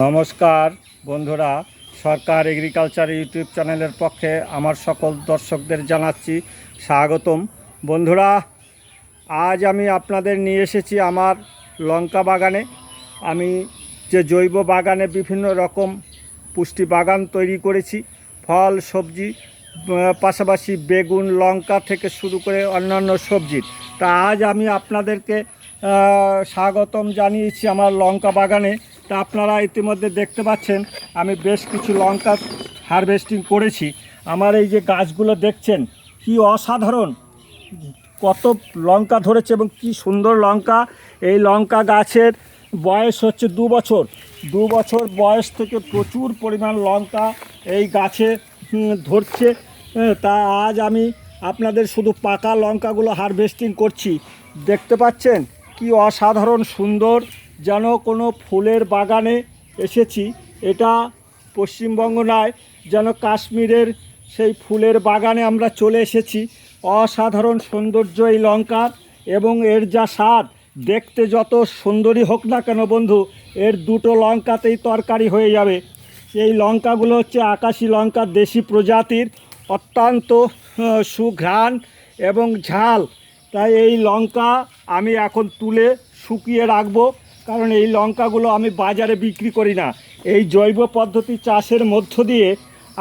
নমস্কার বন্ধুরা, সরকার agriculture YouTube চ্যানেলের পক্ষে আমার সকল দর্শকদের জানাচ্ছি স্বাগতম। বন্ধুরা, আজ আমি আপনাদের নিয়ে এসেছি আমার লঙ্কা বাগানে। আমি যে জৈব বাগানে বিভিন্ন রকম পুষ্টি বাগান তৈরি করেছি, ফল, সবজি পাশাপাশি বেগুন, লঙ্কা থেকে শুরু করে অন্যান্য সবজির তা আজ আমি আপনাদেরকে স্বাগতম জানিয়েছি আমার লঙ্কা বাগানে। তা আপনারা ইতিমধ্যে দেখতে পাচ্ছেন, আমি বেশ কিছু লঙ্কা হারভেস্টিং করেছি। আমার এই যে গাছগুলো দেখছেন, কি অসাধারণ! কত লঙ্কা ধরেছে এবং কি সুন্দর লঙ্কা। এই লঙ্কা গাছের বয়স হচ্ছে দু বছর। দু বছর বয়স থেকে প্রচুর পরিমাণ লঙ্কা এই গাছে ধরছে। তা আজ আমি আপনাদের শুধু পাকা লঙ্কাগুলো হারভেস্টিং করছি। দেখতে পাচ্ছেন, কি অসাধারণ সুন্দর যেন কোনো ফুলের বাগানে এসেছি। এটা পশ্চিমবঙ্গ নয়, যেন কাশ্মীরের সেই ফুলের বাগানে আমরা চলে এসেছি। অসাধারণ সৌন্দর্য এই লঙ্কার এবং এর যা স্বাদ, দেখতে যত সুন্দরী হোক না কেন বন্ধু, এর দুটো লঙ্কাতেই তরকারি হয়ে যাবে। এই লঙ্কাগুলো হচ্ছে আকাশি লঙ্কা, দেশি প্রজাতির, অত্যন্ত সুঘ্রাণ এবং ঝাল। তাই এই লঙ্কা আমি এখন তুলে শুকিয়ে রাখব। কারণ এই লঙ্কাগুলো আমি বাজারে বিক্রি করি না। এই জৈব পদ্ধতি চাষের মধ্য দিয়ে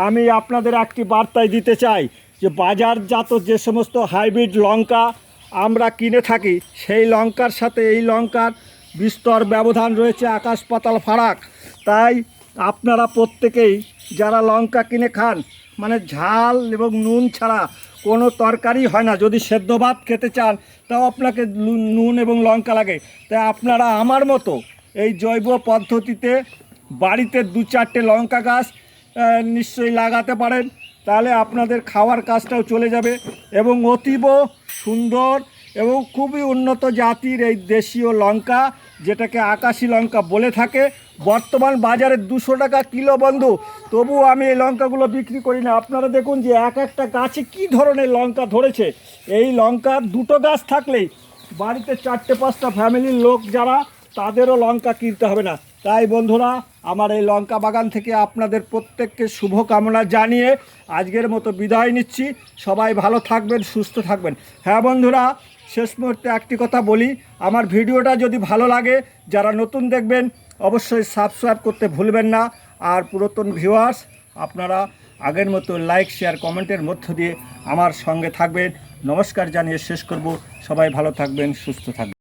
আমি আপনাদের একটি বার্তায় দিতে চাই যে বাজারজাত যে সমস্ত হাইব্রিড লঙ্কা আমরা কিনে থাকি, সেই লঙ্কার সাথে এই লঙ্কার বিস্তর ব্যবধান রয়েছে আকাশ পাতাল ফারাক। তাই আপনারা প্রত্যেকেই যারা লঙ্কা কিনে খান মানে ঝাল এবং নুন ছাড়া কোনো তরকারি হয় না। যদি সেদ্ধ ভাত খেতে চান, তাও আপনাকে নুন এবং লঙ্কা লাগে। তাই আপনারা আমার মতো এই জৈব পদ্ধতিতে বাড়িতে দু চারটে লঙ্কা গাছ নিশ্চয়ই লাগাতে পারেন। তাহলে আপনাদের খাওয়ার কাজটাও চলে যাবে এবং অতীব সুন্দর এবং খুবই উন্নত জাতির এই দেশীয় লঙ্কা, যেটাকে আকাশি লঙ্কা বলে থাকে। বর্তমান বাজারে দুশো টাকা কিলো বন্ধু। তবু আমি এই লঙ্কাগুলো বিক্রি করি না। আপনারা দেখুন যে এক একটা গাছে কি ধরনের লঙ্কা ধরেছে। এই লঙ্কার দুটো গাছ থাকলেই বাড়িতে চারটে, পাঁচটা ফ্যামিলির লোক যারা, তাদেরও লঙ্কা কিনতে হবে না। তাই বন্ধুরা, আমার এই লঙ্কা বাগান থেকে আপনাদের প্রত্যেককে শুভকামনা জানিয়ে আজকের মতো বিদায় নিচ্ছি। সবাই ভালো থাকবেন, সুস্থ থাকবেন। হ্যাঁ বন্ধুরা শেষ মুহূর্তে একটি কথা বলি, আমার ভিডিওটা যদি ভালো লাগে, যারা নতুন দেখবেন, অবশ্যই সাবস্ক্রাইব করতে ভুলবেন না। আর পুরাতন ভিউয়ার্স আপনারা আগের মতো লাইক শেয়ার কমেন্টের মধ্য দিয়ে আমার সঙ্গে থাকবেন। নমস্কার জানিয়ে শেষ করব। সবাই ভালো থাকবেন, সুস্থ থাকবেন।